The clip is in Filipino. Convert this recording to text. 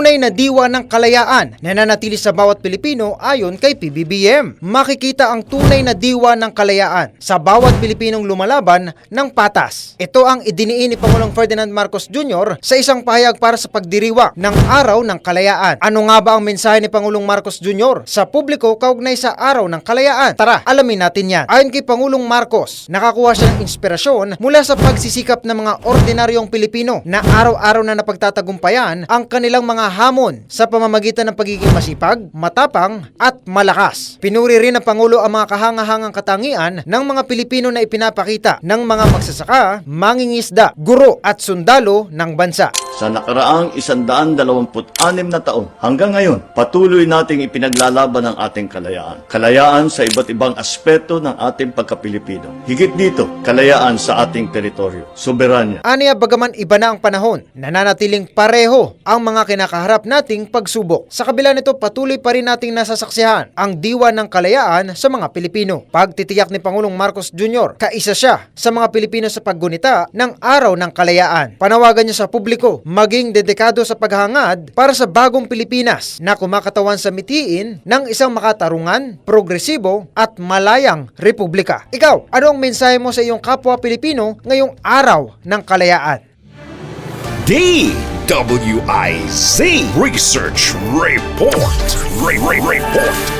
tunay na diwa ng kalayaan na nanatili sa bawat Pilipino ayon kay PBBM. Makikita ang tunay na diwa ng kalayaan sa bawat Pilipinong lumalaban ng patas. Ito ang idiniin ni Pangulong Ferdinand Marcos Jr. sa isang pahayag para sa pagdiriwa ng Araw ng Kalayaan. Ano nga ba ang mensahe ni Pangulong Marcos Jr. sa publiko kaugnay sa Araw ng Kalayaan? Tara, alamin natin yan. Ayon kay Pangulong Marcos, nakakuha siya ng inspirasyon mula sa pagsisikap ng mga ordinaryong Pilipino na araw-araw na napagtatagumpayan ang kanilang mga hamon sa pamamagitan ng pagiging masipag, matapang at malakas. Pinuri rin ng Pangulo ang mga kahangahangang katangian ng mga Pilipino na ipinapakita ng mga magsasaka, mangingisda, guro at sundalo ng bansa. Sa nakaraang 126 na taon hanggang ngayon, patuloy nating ipinaglalaban ang ating kalayaan. Kalayaan sa iba't ibang aspeto ng ating pagkapilipino. Higit dito, kalayaan sa ating teritoryo. Soberanya. Aniya bagaman iba na ang panahon, nananatiling pareho ang mga kinakaharap nating pagsubok. Sa kabila nito patuloy pa rin nating nasasaksihan ang diwa ng kalayaan sa mga Pilipino. Pagtitiyak ni Pangulong Marcos Jr., kaisa siya sa mga Pilipino sa paggunita ng Araw ng Kalayaan. Panawagan niya sa publiko maging dedikado sa paghangad para sa bagong Pilipinas na kumakatawan sa mitiin ng isang makatarungan, progresibo at malayang republika. Ikaw, ano ang mensahe mo sa iyong kapwa Pilipino ngayong araw ng kalayaan? DWIZ Research Report. Re- Re- Report.